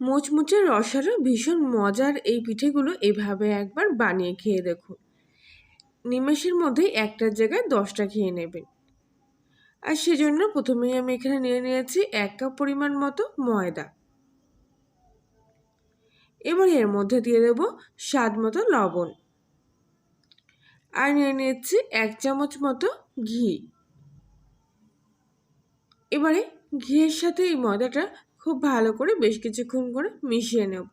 মুচমুচে রসালো, ভীষণ মজার এই পিঠেগুলো এভাবে একবার বানিয়ে খেয়ে দেখুন। নিমেষের মধ্যেই একটার জায়গায় দশটা খেয়ে নেবেন। আর সেজন্য প্রথমেই আমি এখানে নিয়ে নিয়েছি এক কাপ পরিমাণ মতো ময়দা। এবার এর মধ্যে দিয়ে দেব স্বাদ মতো লবণ। আর নিয়ে নিয়েছি এক চামচ মতো ঘি। এবারে ঘিয়ের সাথে এই ময়দাটা খুব ভালো করে বেশ কিছুক্ষণ করে মিশিয়ে নেব।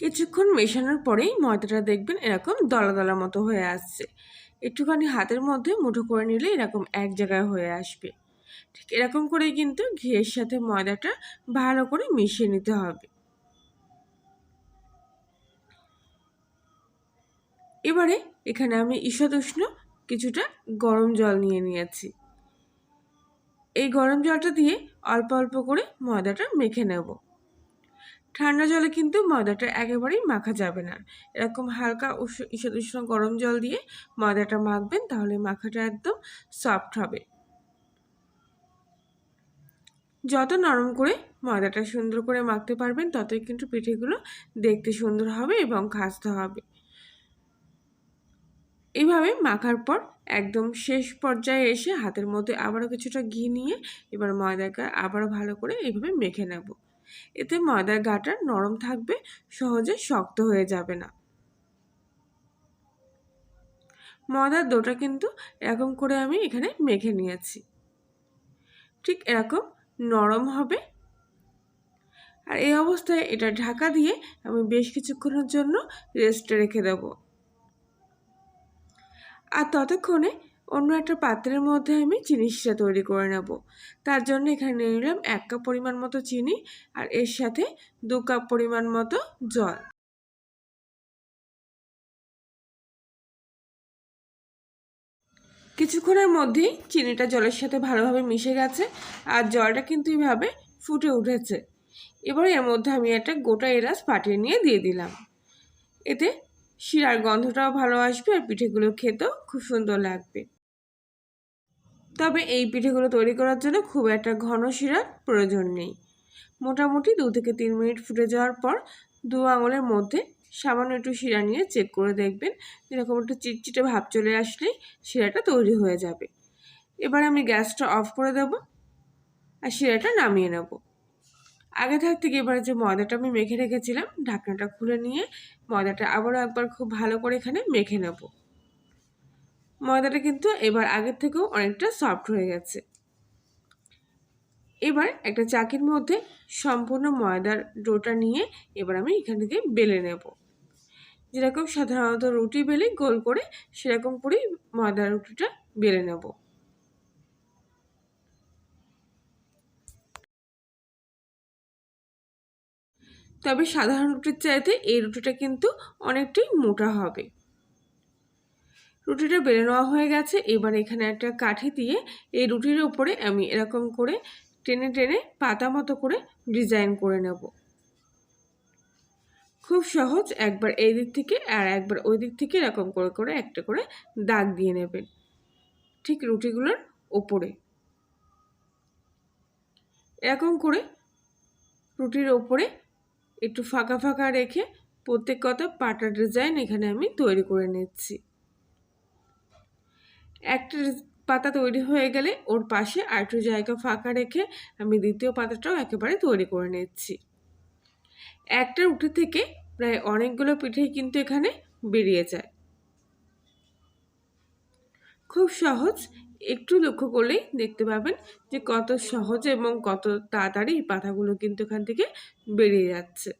কিছুক্ষণ মেশানোর পরেই ময়দাটা দেখবেন এরকম দলা দলা মতো হয়ে আসছে। একটুখানি হাতের মধ্যে মুঠো করে নিলে এরকম এক জায়গায় হয়ে আসবে। ঠিক এরকম করেই কিন্তু ঘিয়ের সাথে ময়দাটা ভালো করে মিশিয়ে নিতে হবে। এবারে এখানে আমি ঈষদ উষ্ণ কিছুটা গরম জল নিয়ে নিয়েছি। এই গরম জলটা দিয়ে অল্প অল্প করে ময়দাটা মেখে নেব। ঠান্ডা জলে কিন্তু ময়দাটা একেবারেই মাখা যাবে না। এরকম হালকা ঈষদ উষ্ণ গরম জল দিয়ে ময়দাটা মাখবেন, তাহলে মাখাটা একদম সফট হবে। যত নরম করে ময়দাটা সুন্দর করে মাখতে পারবেন, ততই কিন্তু পিঠেগুলো দেখতে সুন্দর হবে এবং খাসতে হবে। এইভাবে মাখার পর একদম শেষ পর্যায়ে এসে হাতের মধ্যে আবারও কিছুটা ঘি নিয়ে এবার ময়দাকে আবারও ভালো করে এইভাবে মেখে নেব। এতে ময়দার গাটা নরম থাকবে, সহজে শক্ত হয়ে যাবে না। ময়দার দোটা কিন্তু এরকম করে আমি এখানে মেখে নিয়েছি। ঠিক এরকম নরম হবে। আর এই অবস্থায় এটা ঢাকা দিয়ে আমি বেশ কিছুক্ষণের জন্য রেস্টে রেখে দেবো। আর ততক্ষণে অন্য একটা পাত্রের মধ্যে আমি শিরা তৈরি করে নেব। তার জন্য এখানে নিয়ে নিলাম এক কাপ পরিমাণ মতো চিনি আর এর সাথে দু কাপ পরিমাণ মতো জল। কিছুক্ষণের মধ্যেই চিনিটা জলের সাথে ভালোভাবে মিশে গেছে আর জলটা কিন্তু এইভাবে ফুটে উঠেছে। এবার এর মধ্যে আমি একটা গোটা এলাচ ফাটিয়ে নিয়ে দিয়ে দিলাম। এতে শিরার গন্ধটাও ভালো আসবে আর পিঠেগুলো খেতেও খুব সুন্দর লাগবে। তবে এই পিঠেগুলো তৈরি করার জন্য খুব একটা ঘন শিরার প্রয়োজন নেই। মোটামুটি দু থেকে তিন মিনিট ফুটে যাওয়ার পর দু আঙুলের মধ্যে সামান্য একটু শিরা নিয়ে চেক করে দেখবেন এরকম একটু চিটচিটে ভাব চলে আসলেই শিরাটা তৈরি হয়ে যাবে। এবার আমি গ্যাসটা অফ করে দেব আর শিরাটা নামিয়ে নেব। আগে থাকতে এবারে যে ময়দাটা আমি মেখে রেখেছিলাম, ঢাকনাটা খুলে নিয়ে ময়দাটা আবারও একবার খুব ভালো করে এখানে মেখে নেব। ময়দাটা কিন্তু এবার আগের থেকেও অনেকটা সফট হয়ে গেছে। এবার একটা চাকির মধ্যে সম্পূর্ণ ময়দার ডোটা নিয়ে এবার আমি এখান থেকে বেলে নেব। যেরকম সাধারণত রুটি বেলে গোল করে সেরকম করেই ময়দার রুটিটা বেলে নেব। তবে সাধারণ রুটির চাইতে এই রুটিটা কিন্তু অনেকটাই মোটা হবে। রুটিটা বেড়ে নেওয়া হয়ে গেছে। এবার এখানে একটা কাঠি দিয়ে এই রুটির উপরে আমি এরকম করে টেনে টেনে পাতা মতো করে ডিজাইন করে নেব। খুব সহজ একবার এই দিক থেকে আর একবার ওই দিক থেকে এরকম করে করে একটা করে দাগ দিয়ে নেবেন ঠিক রুটিগুলোর ওপরে এরকম করে রুটির ওপরে একটু ফাঁকা ফাঁকা রেখে প্রত্যেক কথা পাটা ডিজাইন এখানে আমি তৈরি করে নিচ্ছি। একটা পাতা তৈরি হয়ে গেলে ওর পাশে আরেকটু জায়গা ফাঁকা রেখে আমি দ্বিতীয় পাতাটাও একেবারে তৈরি করে নিচ্ছি। একটা উঠে থেকে প্রায় অনেকগুলো পিঠেই কিন্তু এখানে বেরিয়ে যায়। খুব সহজ একটু লক্ষ্য করলেই দেখতে পাবেন যে কত সহজ এবং কত তাড়াতাড়ি পাতাগুলো কিন্তু এখান থেকে বেরিয়ে যাচ্ছে।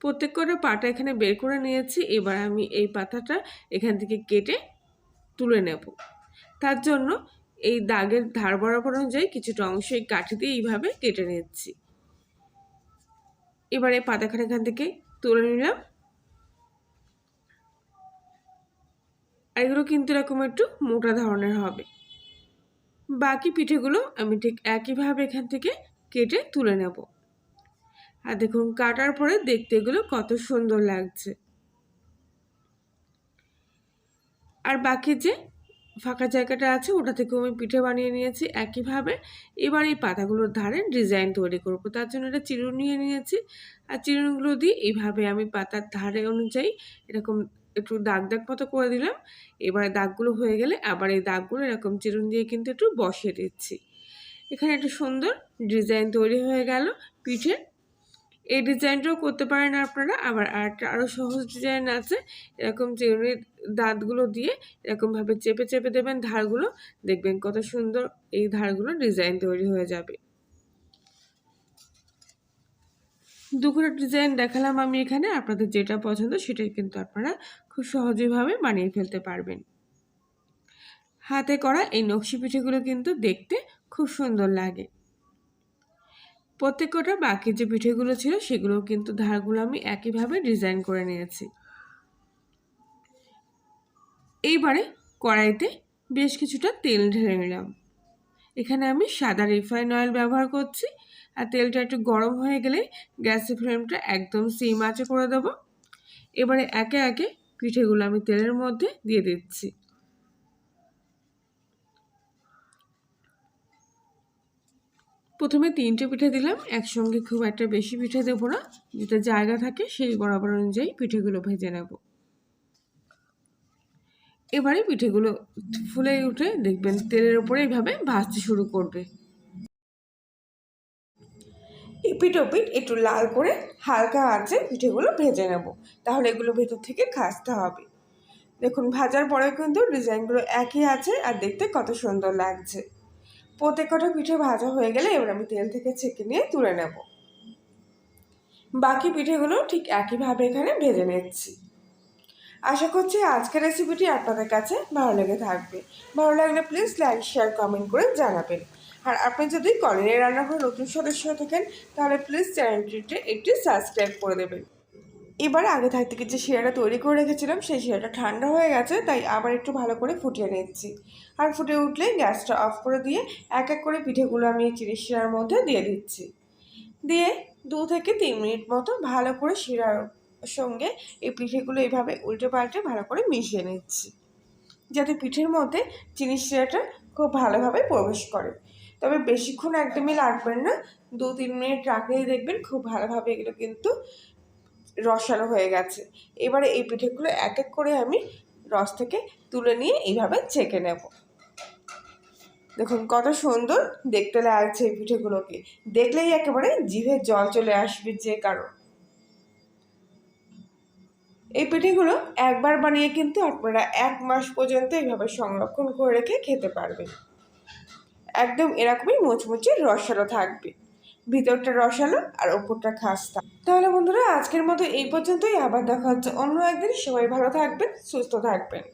প্রত্যেক করে পাটা এখানে বের করে নিয়েছি, এবার আমি এই পাতাটা এখান থেকে কেটে তুলে নেব। তার জন্য এই দাগের ধার বরাবর অনুযায়ী কিছুটা অংশ এই কাঠি দিয়ে এইভাবে কেটে নিচ্ছি। এবার এই পাতাখানে এখান থেকে তুলে নিলাম। আর এগুলো কিন্তু এরকম একটু মোটা ধরনের হবে। বাকি পিঠেগুলো আমি ঠিক একইভাবে এখান থেকে কেটে তুলে নেব। আর দেখুন, কাটার পরে দেখতে এগুলো কত সুন্দর লাগছে। আর বাকি যে ফাঁকা জায়গাটা আছে, ওটা থেকেও আমি পিঠে বানিয়ে নিয়েছি একইভাবে। এবার এই পাতাগুলোর ধারে ডিজাইন তৈরি করব। তার জন্য এটা চিরুন নিয়ে নিয়েছি। আর চিরুনগুলো দিয়ে এইভাবে আমি পাতার ধারে অনুযায়ী এরকম একটু দাগ দাগ মতো করে দিলাম। এবারে দাগগুলো হয়ে গেলে আবার এই দাগগুলো এরকম চিরুন দিয়ে কিন্তু একটু বসিয়ে দিচ্ছি। এখানে একটা সুন্দর ডিজাইন তৈরি হয়ে গেল পিঠে। এই ডিজাইনটাও করতে পারেন আপনারা। আবার আরেকটা আরও সহজ ডিজাইন আছে। এরকম চিরুনির দাঁতগুলো দিয়ে এরকমভাবে চেপে চেপে দেবেন ধারগুলো। দেখবেন কত সুন্দর এই ধারগুলো ডিজাইন তৈরি হয়ে যাবে। দুপুরের ডিজাইন দেখালাম আমি এখানে। আপনাদের যেটা পছন্দ সেটাই কিন্তু আপনারা খুব সহজেভাবে বানিয়ে ফেলতে পারবেন। হাতে করা এই নকশি পিঠেগুলো কিন্তু দেখতে খুব সুন্দর লাগে। প্রত্যেক কটা বাকি যে পিঠেগুলো ছিল সেগুলো কিন্তু ধারগুলো আমি একইভাবে ডিজাইন করে নিয়েছি। এইবারে কড়াইতে বেশ কিছুটা তেল ঢেলে নিলাম। এখানে আমি সাদা রিফাইন অয়েল ব্যবহার করছি। আর তেলটা একটু গরম হয়ে গেলে গ্যাসের ফ্লেমটা একদম সিম আঁচে করে দেবো। এবারে একে একে পিঠেগুলো আমি তেলের মধ্যে দিয়ে দিচ্ছি। প্রথমে তিনটে পিঠে দিলাম, একসঙ্গে খুব একটা বেশি পিঠে দেবো না, যেটা জায়গা থাকে সেই বরাবর অনুযায়ী পিঠেগুলো ভেজে নেব। এবারে পিঠেগুলো ফুলে উঠে দেখবেন তেলের উপরে এইভাবে ভাজতে শুরু করবে। এপিট ওপিট একটু লাল করে হালকা আঁচে পিঠেগুলো ভেজে নেব। তাহলে এগুলো ভেতর থেকে খাসতে হবে। দেখুন, ভাজার পরে কিন্তু ডিজাইনগুলো একই আছে আর দেখতে কত সুন্দর লাগছে। প্রত্যেক কটা পিঠে ভাজা হয়ে গেলে এবার আমি তেল থেকে ছেঁকে নিয়ে তুলে নেব। বাকি পিঠেগুলো ঠিক একইভাবে এখানে ভেজে নিচ্ছি। আশা করছি আজকের রেসিপিটি আপনাদের কাছে ভালো লেগে থাকবে। ভালো লাগলে প্লিজ লাইক, শেয়ার, কমেন্ট করে জানাবেন। আর আপনি যদি কলিনের রান্নাঘর নতুন সদস্য হয়ে থাকেন, তাহলে প্লিজ চ্যানেলটিতে একটি সাবস্ক্রাইব করে দেবেন। এবার আগে থাকতে যে শিরাটা তৈরি করে রেখেছিলাম, সেই শিরাটা ঠান্ডা হয়ে গেছে, তাই আবার একটু ভালো করে ফুটিয়ে নিচ্ছি। আর ফুটে উঠলে গ্যাসটা অফ করে দিয়ে এক এক করে পিঠেগুলো আমি চিনি শিরার মধ্যে দিয়ে দিচ্ছি। দিয়ে দু থেকে তিন মিনিট মতো ভালো করে শিরার সঙ্গে এই পিঠেগুলো এভাবে উল্টে পাল্টে ভালো করে মিশিয়ে নিচ্ছি, যাতে পিঠের মধ্যে চিনি শিরাটা খুব ভালোভাবে প্রবেশ করে। তবে বেশিক্ষণ একদমই লাগবেন না। দু, তিন মিনিট রাখলেই দেখবেন খুব ভালোভাবে এগুলো কিন্তু রসালো হয়ে গেছে। এবারে এই পিঠেগুলো এক এক করে আমি রস থেকে তুলে নিয়ে এইভাবে ছেঁকে নেব। দেখুন কত সুন্দর দেখতে লাগছে এই পিঠেগুলোকে। দেখলেই একেবারে জিভে জল চলে আসবে যে কারণ এই পিঠেগুলো একবার বানিয়ে কিন্তু আপনারা এক মাস পর্যন্ত এইভাবে সংরক্ষণ করে রেখে খেতে পারবেন। একদম এরকমই মুচমুচে রসালো থাকবে। ভিতরটা রসালো আর ওপরটা খাস্তা। তাহলে বন্ধুরা, আজকের মতো এই পর্যন্তই। আবার দেখা হচ্ছে অন্য একদিন। সবাই ভালো থাকবেন, সুস্থ থাকবেন।